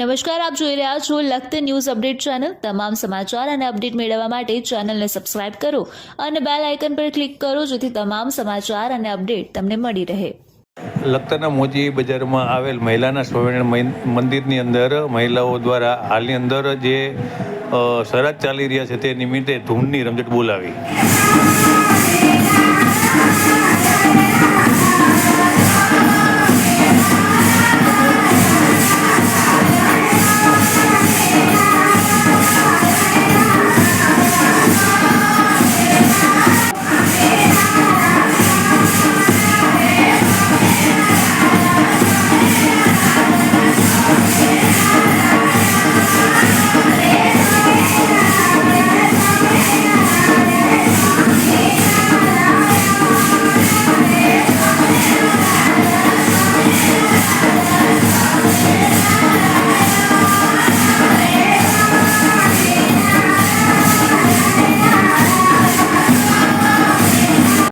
નમસ્કાર આપ જોઈ રહ્યા છો લખત ન્યૂઝ અપડેટ ચેનલ. તમામ સમાચાર અને અપડેટ મેળવવા માટે ચેનલને સબસ્ક્રાઇબ કરો અને બેલ આઇકન પર ક્લિક કરો જેથી તમામ સમાચાર અને અપડેટ તમને મળી રહે. લખતરના મોજી બજારમાં આવેલ મહિલાના સ્વામિનારાયણ મંદિરની અંદર મહિલાઓ દ્વારા હાલની અંદર જે અ, ચાલી રહ્યા છે તે નિમિત્તે ધૂમની રમઝટ બોલાવી.